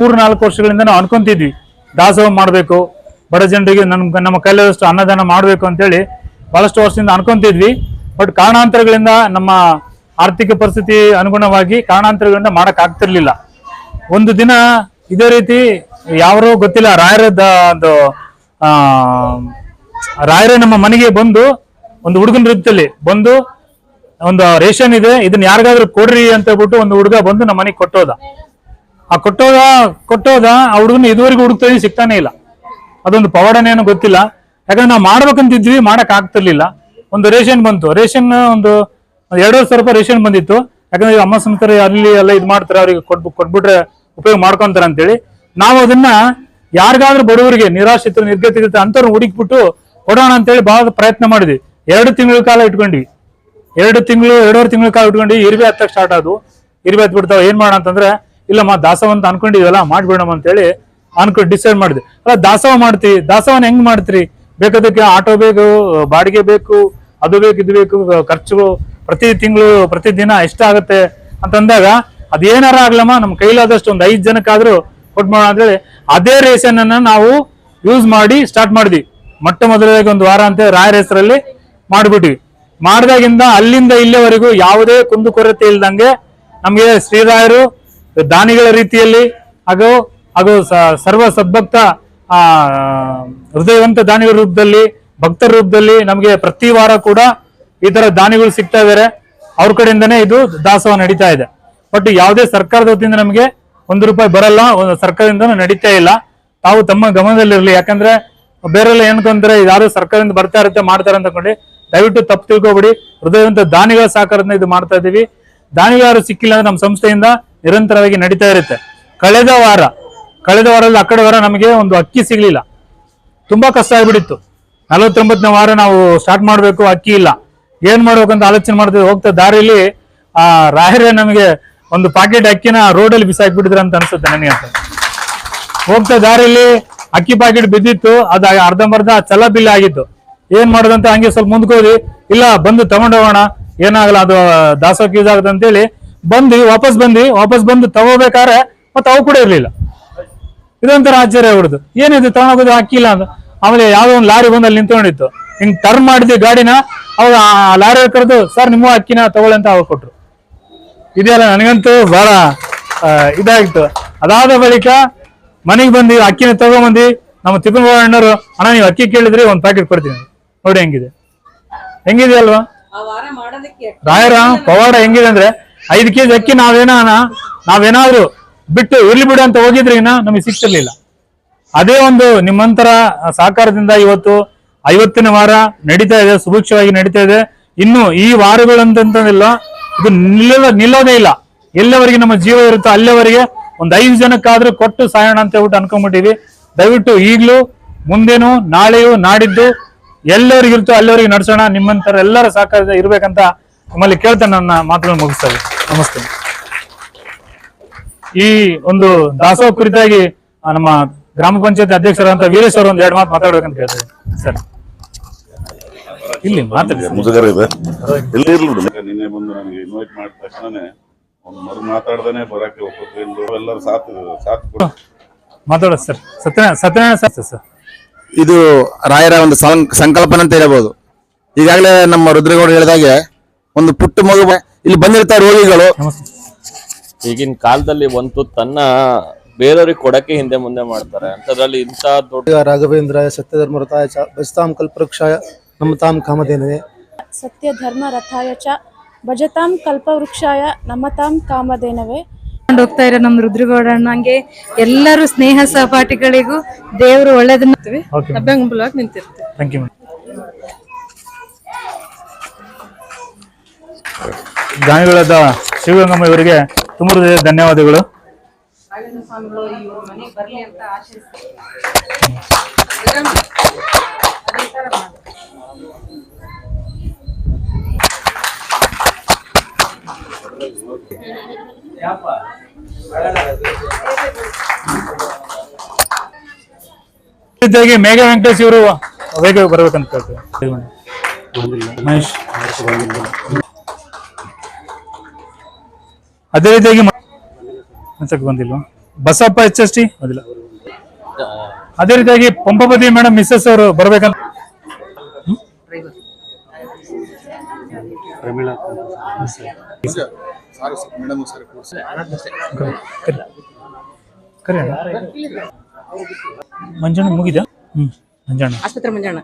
ಮೂರು ನಾಲ್ಕು ವರ್ಷಗಳಿಂದ ನಾವು ಅನ್ಕೊಂತಿದ್ವಿ, ದಾಸೋಹ ಮಾಡಬೇಕು, ಬಡ ಜನರಿಗೆ ನಮ್ಮ ನಮ್ಮ ಕೈಲಾದಷ್ಟು ಅನ್ನದಾನ ಮಾಡಬೇಕು ಅಂತೇಳಿ ಬಹಳಷ್ಟು ವರ್ಷದಿಂದ ಅನ್ಕೊಂತಿದ್ವಿ. ಬಟ್ ಕಾರಣಾಂತರಗಳಿಂದ ನಮ್ಮ ಆರ್ಥಿಕ ಪರಿಸ್ಥಿತಿ ಅನುಗುಣವಾಗಿ ಕಾರಣಾಂತರಗಳಿಂದ ಮಾಡಕ್ ಆಗ್ತಿರ್ಲಿಲ್ಲ. ಒಂದು ದಿನ ಇದೇ ರೀತಿ ಯಾರು ಗೊತ್ತಿಲ್ಲ ರಾಯರ ಒಂದು ರಾಯರೇ ನಮ್ಮ ಮನೆಗೆ ಬಂದು ಒಂದು ಹುಡುಗನ ರೀತಿಯಲ್ಲಿ ಬಂದು ಒಂದು ರೇಷನ್ ಇದೆ, ಇದನ್ನ ಯಾರಿಗಾದ್ರೂ ಕೊಡ್ರಿ ಅಂತ ಹೇಳ್ಬಿಟ್ಟು ಒಂದು ಹುಡುಗ ಬಂದು ನಮ್ಮ ಮನೆಗೆ ಕೊಟ್ಟೋದ. ಆ ಕೊಟ್ಟೋದ ಕೊಟ್ಟೋದ, ಆ ಹುಡುಗನ ಇದುವರೆಗೂ ಹುಡುಕ್ತಾ ಸಿಗ್ತಾನೆ ಇಲ್ಲ. ಅದೊಂದು ಪವಾಡನೇನು ಗೊತ್ತಿಲ್ಲ. ಯಾಕಂದ್ರೆ ನಾವು ಮಾಡ್ಬೇಕಂತಿದ್ವಿ, ಮಾಡಕ್ ಆಗ್ತಿರ್ಲಿಲ್ಲ. ಒಂದು ರೇಷನ್ ಬಂತು. ರೇಷನ್ ಒಂದು ಎರಡೂವರೆ ಸಾವಿರ ರೂಪಾಯಿ ರೇಷನ್ ಬಂದಿತ್ತು. ಯಾಕಂದ್ರೆ ಅಮ್ಮ ಸಂಸ್ಥೆ ಅಲ್ಲಿ ಎಲ್ಲ ಇದು ಮಾಡ್ತಾರೆ, ಅವ್ರಿಗೆ ಕೊಟ್ಬು ಕೊಟ್ಬಿಟ್ರೆ ಉಪಯೋಗ ಮಾಡ್ಕೊಂತಾರೆ ಅಂತೇಳಿ. ನಾವು ಅದನ್ನ ಯಾರಿಗಾದ್ರೂ ಬಡವರಿಗೆ ನಿರಾಶ್ರಿತರು ನಿರ್ಗತಿತ ಅಂತವ್ರು ಹುಡುಕ್ಬಿಟ್ಟು ಕೊಡೋಣ ಅಂತೇಳಿ ಬಹಳ ಪ್ರಯತ್ನ ಮಾಡಿದ್ವಿ. ಎರಡು ತಿಂಗಳ ಕಾಲ ಇಟ್ಕೊಂಡ್ವಿ. ಎರಡು ತಿಂಗಳು, ಎರಡೂವರೆ ತಿಂಗಳ ಕಾಲ ಇಟ್ಕೊಂಡು ಇರ್ವೆ ಹತ್ತಕ್ಕೆ ಸ್ಟಾರ್ಟ್ ಆದ್ವು. ಇರ್ವೆ ಹತ್ಬಿಡ್ತಾವ. ಏನ್ ಮಾಡೋಣ ಅಂತಂದ್ರೆ ಇಲ್ಲಮ್ಮ ದಾಸವ ಅಂತ ಅನ್ಕೊಂಡಿದ್ವಲ್ಲ ಮಾಡ್ಬಿಡೋಣ ಅಂತೇಳಿ ಅನ್ಕೊಂಡು ಡಿಸೈಡ್ ಮಾಡಿದ್ವಿ ಅಲ್ಲ, ದಾಸವ ಮಾಡ್ತೀವಿ ದಾಸವನ್ನ ಹೆಂಗ್ ಮಾಡ್ತೀರಿ? ಬೇಕಾದಕ್ಕೆ ಆಟೋ ಬೇಕು, ಬಾಡಿಗೆ ಬೇಕು, ಅದು ಬೇಕು, ಇದು ಬೇಕು, ಖರ್ಚು ಪ್ರತಿ ತಿಂಗಳು, ಪ್ರತಿ ದಿನ ಎಷ್ಟಾಗುತ್ತೆ ಅಂತಂದಾಗ ಅದೇನಾರ ಆಗ್ಲಮ್ಮ ನಮ್ಮ ಕೈಲಾದಷ್ಟು ಒಂದು ಐದು ಜನಕ್ಕಾದ್ರೂ ಮಾಡೋಣ ಅಂತೇಳಿ ಅದೇ ರೇಷನ್ ಅನ್ನ ನಾವು ಯೂಸ್ ಮಾಡಿ ಸ್ಟಾರ್ಟ್ ಮಾಡಿದ್ವಿ. ಮೊಟ್ಟ ಮೊದಲಾಗಿ ಒಂದು ವಾರ ಅಂತ ರಾಯರ ಹೆಸರಲ್ಲಿ ಮಾಡ್ಬಿಟ್ವಿ. ಮಾಡಿದಾಗಿಂದ ಅಲ್ಲಿಂದ ಇಲ್ಲಿವರೆಗೂ ಯಾವುದೇ ಕುಂದುಕೊರತೆ ಇಲ್ದಂಗೆ ನಮಗೆ ಶ್ರೀರಾಯರು ದಾನಿಗಳ ರೀತಿಯಲ್ಲಿ ಹಾಗೂ ಹಾಗೂ ಸರ್ವ ಸದ್ಭಕ್ತ, ಆ, ಹೃದಯವಂತ ದಾನಿಗಳ ರೂಪದಲ್ಲಿ, ಭಕ್ತರ ರೂಪದಲ್ಲಿ ನಮಗೆ ಪ್ರತಿ ವಾರ ಕೂಡ ಈ ತರ ದಾನಿಗಳು ಸಿಗ್ತಾ ಇದಾರೆ. ಅವ್ರ ಕಡೆಯಿಂದನೇ ಇದು ದಾಸೋಹ ನಡೀತಾ ಇದೆ. ಬಟ್ ಯಾವುದೇ ಸರ್ಕಾರದ ವತಿಯಿಂದ ನಮಗೆ ಒಂದು ರೂಪಾಯಿ ಬರಲ್ಲ, ಒಂದು ಸರ್ಕಾರದಿಂದ ನಡೀತಾ ಇಲ್ಲ. ತಾವು ತಮ್ಮ ಗಮನದಲ್ಲಿರಲಿ. ಯಾಕಂದ್ರೆ ಬೇರೆಲ್ಲ ಏನ್ಕೊಂತಾರೆ ಯಾರು ಸರ್ಕಾರದಿಂದ ಬರ್ತಾ ಇರುತ್ತೆ, ಮಾಡ್ತಾರೆ ಅಂತ ಅನ್ಕೊಂಡು ದಯವಿಟ್ಟು ತಪ್ಪು ತಿಳ್ಕೊಬೇಡಿ. ಹೃದಯವಂತ ದಾನಿಗಳ ಸಹಕಾರದಿಂದ ಇದು ಮಾಡ್ತಾ ಇದ್ದೀವಿ ದಾನಿಗಳು ಯಾರು ಸಿಕ್ಕಿಲ್ಲ ಅಂದ್ರೆ ನಮ್ಮ ಸಂಸ್ಥೆಯಿಂದ ನಿರಂತರವಾಗಿ ನಡೀತಾ ಇರುತ್ತೆ. ಕಳೆದ ವಾರ, ಕಳೆದ ವಾರದಲ್ಲಿ ಆ ಕಡೆ ವಾರ ನಮಗೆ ಒಂದು ಅಕ್ಕಿ ಸಿಗ್ಲಿಲ್ಲ. ತುಂಬಾ ಕಷ್ಟ ಆಗ್ಬಿಟ್ಟಿತ್ತು. ನಲವತ್ತೊಂಬತ್ತನೇ ವಾರ ನಾವು ಸ್ಟಾರ್ಟ್ ಮಾಡಬೇಕು, ಅಕ್ಕಿ ಇಲ್ಲ. ಏನ್ ಮಾಡ್ಬೇಕಂತ ಆಲೋಚನೆ ಮಾಡ್ತಿದ್ವಿ. ಹೋಗ್ತಾ ದಾರಿಲಿ, ಆ ರಾಯರೇ ನಮಗೆ ಒಂದು ಪಾಕೆಟ್ ಅಕ್ಕಿನ ರೋಡಲ್ಲಿ ಬಿಸಾಕ್ಬಿಟ್ಟಿದ್ರ ಅಂತ ಅನ್ಸುತ್ತೆ ನನಗೆ ಅಂತ. ಹೋಗ್ತಾ ದಾರಿಲಿ, ಅಕ್ಕಿ ಪಾಕೆಟ್ ಬಿದ್ದಿತ್ತು. ಅದ ಅರ್ಧಂಬರ್ಧ ಚಲ ಬಿಲ್ ಆಗಿತ್ತು. ಏನ್ ಮಾಡೋದಂತ ಹಂಗೆ ಸ್ವಲ್ಪ ಮುಂದ್ಕೋದಿ ಇಲ್ಲ, ಬಂದು ತಗೊಂಡೋಗೋಣ. ಏನಾಗಲ್ಲ, ಅದು ದಾಸೋಕ್ ಯೂಸ್ ಆಗುತ್ತೆ ಅಂತೇಳಿ ಬಂದ್ವಿ ವಾಪಸ್ ಬಂದು ವಾಪಸ್ ಬಂದು ತಗೋಬೇಕಾದ್ರೆ ಮತ್ತೆ ಅವು ಕೂಡ ಇರ್ಲಿಲ್ಲ. ಇದೊಂಥರ ಆಶ್ಚರ್ಯ ಹೊಡೆದು ಏನಿದೆ ತಗೊಂಡೋಗೋದು ಹಾಕಿಲ್ಲ ಅಂತ. ಆಮೇಲೆ ಯಾವ್ದೋ ಒಂದು ಲಾರಿ ಬಂದು ಅಲ್ಲಿ ನಿಂತ್ಕೊಂಡಿತ್ತು. ಹಿಂಗ್ ಟರ್ನ್ ಮಾಡಿದ್ವಿ ಗಾಡಿನ ಅವಾಗ ಆ ಲಾರಿ ಕರೆದು ಸರ್ ನಿಮ್ಮ ಅಕ್ಕಿನ ತಗೊಳ್ಳಿ ಅಂತ ಅವಾಗ ಕೊಟ್ರು. ಇದೆಯಲ್ಲ ನನಗಂತೂ ಬಹಳ ಇದಾಗಿತ್ತು. ಅದಾದ ಬಳಿಕ ಮನೆಗೆ ಬಂದು ಅಕ್ಕಿನ ತಗೊಂಬಂದು ನಮ್ಮ ತಿಪ್ಪಣ್ಣರು ಅಣ್ಣ ನೀವು ಅಕ್ಕಿ ಕೇಳಿದ್ರಿ ಒಂದ್ ಪ್ಯಾಕೆಟ್ ಕೊಡ್ತೀನಿ. ನೋಡಿ ಹೆಂಗಿದೆ. ಹೆಂಗಿದೆ ಅಲ್ವಾ ರಾಯರ ಪವಾಡ ಹೆಂಗಿದೆ ಅಂದ್ರೆ ಐದು ಕೆಜಿ ಅಕ್ಕಿ ನಾವೇನ ನಾವೇನಾದ್ರೂ ಬಿಟ್ಟು ಇರ್ಲಿ ಬಿಡು ಅಂತ ಹೋಗಿದ್ರಿನ ನಮಗೆ ಸಿಕ್ತಿರ್ಲಿಲ್ಲ ಅದೇ ಒಂದು ನಿಮ್ಮಂತರ ಸಹಕಾರದಿಂದ ಇವತ್ತು ಐವತ್ತನೇ ವಾರ ನಡೀತಾ ಇದೆ, ಸುಭಿಕ್ಷವಾಗಿ ನಡೀತಾ ಇದೆ. ಇನ್ನು ಈ ವಾರಗಳಂತಂದಿಲ್ಲ ಇದು ನಿಲ್ಲದ ನಿಲ್ಲೋದೇ ಇಲ್ಲ. ಎಲ್ಲವರೆಗೆ ನಮ್ಮ ಜೀವ ಇರುತ್ತೋ, ಅಲ್ಲಿವರೆಗೆ ಒಂದ್ ಐದು ಜನಕ್ಕಾದ್ರೂ ಕೊಟ್ಟು ಸಾಯೋಣ ಅಂತ ಹೇಳ್ಬಿಟ್ಟು ಅನ್ಕೊಂಡ್ಬಿಟ್ಟಿವಿ ದಯವಿಟ್ಟು ಈಗ್ಲೂ ಮುಂದೇನು, ನಾಳೆಯೂ ನಾಡಿದ್ದು ಎಲ್ಲರಿಗಿರ್ತೋ, ಅಲ್ಲಿವರೆಗೆ ನಡೆಸೋಣ ನಿಮ್ಮಂತರ ಎಲ್ಲರ ಸಹಕಾರ ಇರ್ಬೇಕಂತ ನಮ್ಮಲ್ಲಿ ಕೇಳ್ತಾ ನನ್ನ ಮಾತುಗಳನ್ನು ಮುಗಿಸ್ತಾ ಇದ್ದೀನಿ. ನಮಸ್ತೆ. ಈ ಒಂದು ದಾಸೋಹ ಕುರಿತಾಗಿ ನಮ್ಮ ಗ್ರಾಮ ಪಂಚಾಯತ್ ಅಧ್ಯಕ್ಷರಾದಂತ ವೀರೇಶ್ವರ ಅವರು ಒಂದ್ ಎರಡು ಮಾತು ಮಾತಾಡ್ಬೇಕಂತ ಕೇಳ್ತಾರೆ ಸರ್. ಇಲ್ಲಿ ಮಾತಾಡಿ. ಮುಜುಗರ ಇದೆ. ಇಲ್ಲಿ ಇರ್ಲಿ ನಿನ್ನೆ ಬಂದು ನನಗೆ ಇನ್ವೈಟ್ ಮಾಡಿದ ತಕ್ಷಣನೇ ಅವ್ನು ಮರು ಮಾತಾಡ್ದೇನೆ ಬರಕ್ಕೆ ಒಪ್ಪಿದ್ರು ಎಲ್ಲರೂ ಸಾಥ್ ಸಾಥ್ ಕೊಡು. ಮಾತಾಡೋದು sir. Satyanarayana Satyanarayana sir. Sir ಇದು ರಾಯರ ಒಂದು ಸಂ- ಸಂಕಲ್ಪನೆ ಅಂತ ಹೇಳ್ಬೋದು. ಈಗಾಗಲೇ ನಮ್ಮ ರುದ್ರೇಗೌಡ ಹೇಳಿದಾಗೆ ಒಂದು ಪುಟ್ಟ ಮಗು ಬ- ಇಲ್ಲಿ ಬಂದಿರ್ತಾರೆ ರೋಗಿಗಳು. ಈಗಿನ ಕಾಲದಲ್ಲಿ ಒಂದು ತನ್ನ ಬೇರೆಯವ್ರಿಗೆ ಕೊಡಕ್ಕೆ ಹಿಂದೆ ಮುಂದೆ ಮಾಡ್ತಾರೆ. ಅಂತದ್ರಲ್ಲಿ ಇಂಥ ದೊಡ್ಡ ರಾಘವೇಂದ್ರಾಯ ಸತ್ಯಧರ್ಮರತಾಯ ಚ ಬಜತಾಂ ಕಲ್ಪವೃಕ್ಷಾಯ ನಮತಾಂ ಕಾಮಧೇನವೇ. ಸತ್ಯ ಧರ್ಮ ರಥಾಯ ಚ ಭಜತಾಂ ಕಲ್ಪವೃಕ್ಷಾಯ ನಮತಾಂ ಕಾಮಧೇನವೇ. ಕರ್ಕೊಂಡು ಹೋಗ್ತಾ ಇರೋ ನಮ್ಮ ರುದ್ರಗೌಡ ಅಣ್ಣಂಗೆ ಎಲ್ಲರೂ ಸ್ನೇಹ ಸಹಪಾಠಿಗಳಿಗೂ ದೇವರು ಒಳ್ಳೇದನ್ನ ನಿಂತಿರ್ತೀವಿ. ಥ್ಯಾಂಕ್ ಯು ದಾನಿಗಳಾದ ಶಿವಗಂಗಮ್ಮ ಇವರಿಗೆ ತುಂಬ ಹೃದಯದ ಧನ್ಯವಾದಗಳು. ಮೇಘ ವೆಂಕಟೇಶ್ ಇವರು ವೇಗ ಬರ್ಬೇಕಂತ ಕೇಳ್ತೀವಿ ಮಹೇಶ್. ಅದೇ ರೀತಿಯಾಗಿ ಮ- ಮನ್ಸಕ್ಕೆ ಬಂದಿಲ್ವಾ? Basappa H S T? ಅದಿಲ್ಲ ಅದೇ ರೀತಿಯಾಗಿ ಪಂಪಪತಿ ಮೇಡಮ್ ಮಿಸ್ಸಸ್ ಅವರು ಬರ್ಬೇಕಂತ. ಮಂಜಣ್ಣ ಮುಗಿದ? ಹ್ಮ್ ಮಂಜಣ್ಣ. ಆಸ್ಪತ್ರೆ ಮಂಜಣ್ಣ.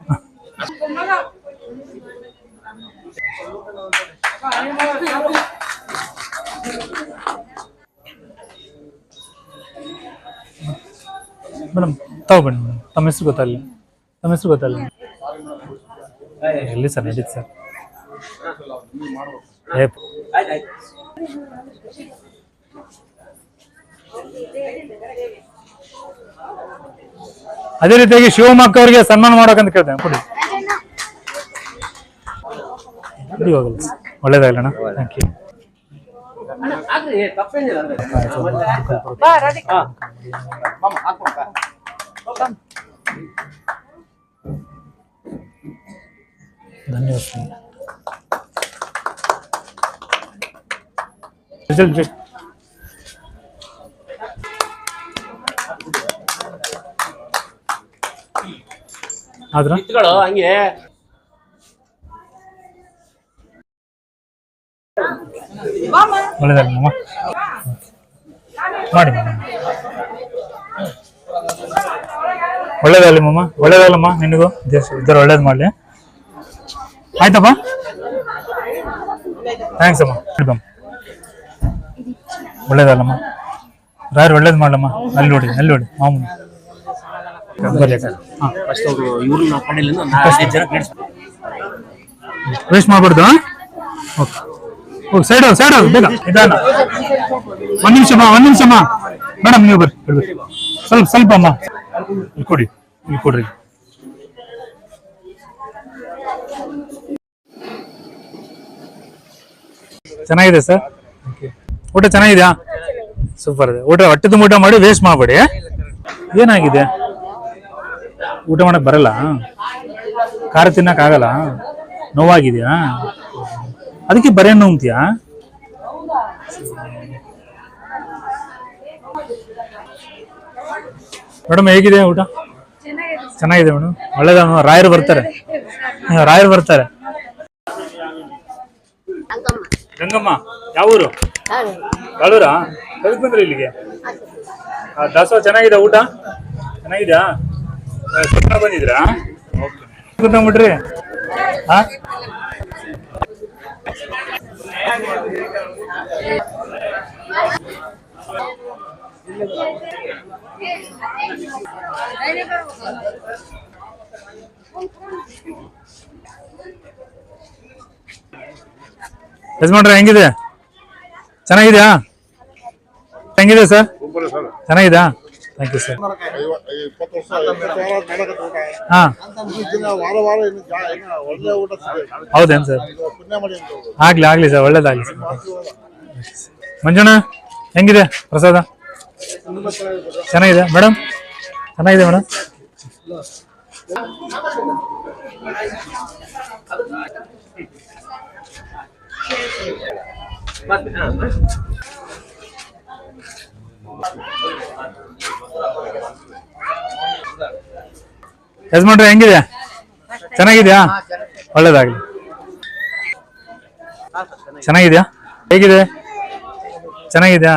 ಮೇಡಮ್ ತಾವು ಬನ್ನಿ ಮೇಡಮ್. ತಮ್ಮ ಹೆಸರು ಗೊತ್ತಲ್ಲ ತಮ್ಮ ಹೆಸರು ಗೊತ್ತಲ್ಲ ಎಲ್ಲಿ ಸರ್ ನಡೀತು ಸರ್? ಅದೇ ರೀತಿಯಾಗಿ ಶಿವಮೊಗ್ಗ ಅವರಿಗೆ ಸನ್ಮಾನ ಮಾಡೋಕಂತ ಕೇಳ್ತೇನೆ. ಕೊಡಿ. ಸರ್. ಒಳ್ಳೇದಾಗಲಣ್ಣ ಥ್ಯಾಂಕ್ ಯು ಧನ್ಯವಾದ ಸರ್. ರಿಸಲ್ಟ್ ಬೇಕು. ಆದ್ರ? ಹಂಗೆ. ಒಳ್ಳೇದಾಗಲಿ ಮಮ್ಮ ಮಾಡಿ ಮಮ್ಮ ಒಳ್ಳೇದಾಗಲಿ ಮಮ್ಮ ಒಳ್ಳೇದಾಗಲಮ್ಮ ನಿನಗೂ? ದೇಶ ಇದ್ದಾರೆ ಒಳ್ಳೇದು ಮಾಡಲಿ. ಆಯ್ತಪ್ಪ? ಥ್ಯಾಂಕ್ಸ್ ಅಮ್ಮ. ಇಡ್ಬಮ್ಮ ಒಳ್ಳೇದಲ್ಲಮ್ಮ ರಾಯರು ಒಳ್ಳೇದು ಮಾಡಲಮ್ಮ ಅಲ್ಲಿ ನೋಡಿ ಅಲ್ಲಿ ನೋಡಿ. ಮಾಮೂಲಿ. ವೇಸ್ಟ್ ಮಾಡ್ಬಾರ್ದು ಓಕೆ ಸೈಡ್ ಸೈಡ್ ಬೇಗ. ನಿಧಾನ ಒಂದ್ ನಿಮಿಷಮ್ಮ ಒಂದ್ ನಿಮಿಷಮ್ಮ ಮೇಡಮ್ ನೀವು ಬರ್ರಿ ಸ್ವಲ್ಪ ಸ್ವಲ್ಪ ಅಮ್ಮ ಕೊಡಿ ಇಲ್ಲಿ ಕೊಡ್ರಿ. ಚೆನ್ನಾಗಿದೆ ಸರ್ ಊಟ ಚೆನ್ನಾಗಿದ್ಯಾ? ಸೂಪರ್ ಇದೆ. ಊಟ ಹೊಟ್ಟೆ ತುಂಬ ಊಟ ಮಾಡಿ ವೇಸ್ಟ್ ಮಾಡಬೇಡಿ ಏನಾಗಿದೆ? ಊಟ ಮಾಡಕ್ ಬರಲ್ಲ ಖಾರ ತಿನ್ನಕ್ ಆಗಲ್ಲ ನೋವಾಗಿದೆಯಾ? ಅದಕ್ಕೆ ಬರೇ ನೋಂತೀಯಾ ಮೇಡಮ್ ಹೇಗಿದೆ ಊಟ? ಚೆನ್ನಾಗಿದೆ ಮೇಡಮ್. ಒಳ್ಳೇದ ರಾಯರು ಬರ್ತಾರೆ. ರಾಯರು ಬರ್ತಾರೆ. ಗಂಗಮ್ಮ ಯಾವ ಊರು? ಬಾಳೂರಾ ಕವಿತ್ ಬಂದ್ರಿ ಇಲ್ಲಿಗೆ. ಆ, ದಾಸೋಹ ಚೆನ್ನಾಗಿದೆ ಊಟ? ಚೆನ್ನಾಗಿದ್ಯಾ? ಬಂದಿದ್ರಾ ಓಕೆ. ಹಾ ಯಜಮಾನ್ರೆ ಹೆಂಗಿದೆ? ಚೆನ್ನಾಗಿದ್ಯಾ? ಹೆಂಗಿದೆ ಸರ್? ಚೆನ್ನಾಗಿದ್ಯಾ? ಥ್ಯಾಂಕ್ ಯು ಸರ್ ಹಾ. ಹೌದೇನು ಸರ್? ಆಗ್ಲಿ ಆಗ್ಲಿ ಸರ್, ಒಳ್ಳೇದಾಗ್ಲಿ ಸರ್. ಮಂಜುಣ ಹೆಂಗಿದೆ ಪ್ರಸಾದ? ಚೆನ್ನಾಗಿದೆ. ಮೇಡಮ್ ಚೆನ್ನಾಗಿದೆ ಮೇಡಮ್ ಯಜಮಾನ್ರೆ ಹೆಂಗಿದೆ? ಚೆನ್ನಾಗಿದ್ಯಾ? ಒಳ್ಳೇದಾಗ್ಲಿ. ಚೆನ್ನಾಗಿದ್ಯಾ? ಹೇಗಿದೆ? ಚೆನ್ನಾಗಿದ್ಯಾ?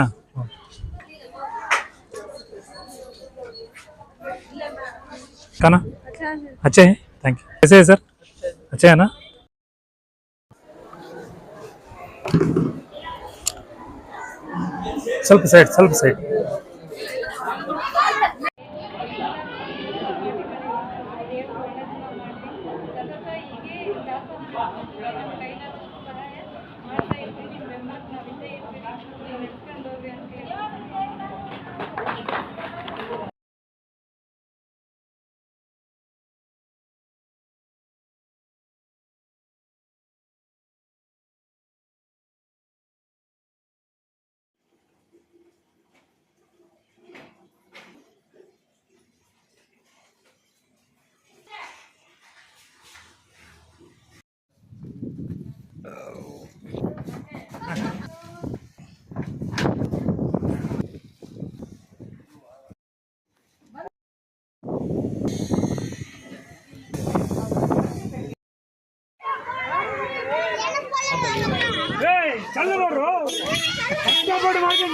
खाना? अच्छा है? थैंक यू कैसे है सर अच्छा है ना? सेल्फ साइड सेल्फ साइड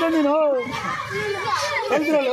ಮಾಡ್ಕೊಂತ ನೀನು ಕಲ್ತಿರಲ್ಲ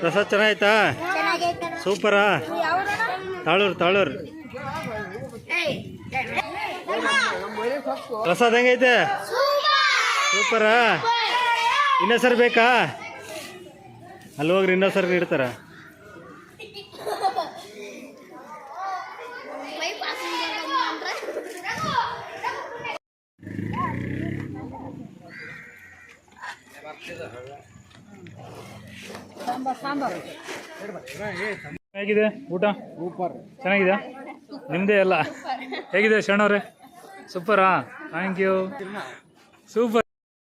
ಪ್ರಸಾದ್ ಚೆನ್ನಾಗೈತಾ? ಸೂಪರಾ ತಾಳೂರು ತಾಳೂರು. ಪ್ರಸಾದ್ ಹೆಂಗೈತೆ? ಸೂಪರಾ ಇನ್ನೊಂದ್ಸರಿ ಬೇಕಾ? ಅಲ್ಲಿ ಹೋಗ್ರಿ ಇನ್ನೊಸರ್ ಇಡ್ತಾರ ಹೇಗಿದೆ ಊಟ? ಚೆನ್ನಾಗಿದೆ ನಿಮ್ದೇ ಎಲ್ಲ? ಹೇಗಿದೆ ಶರಣವ್ರೆ ಸೂಪರಾ? Thank you super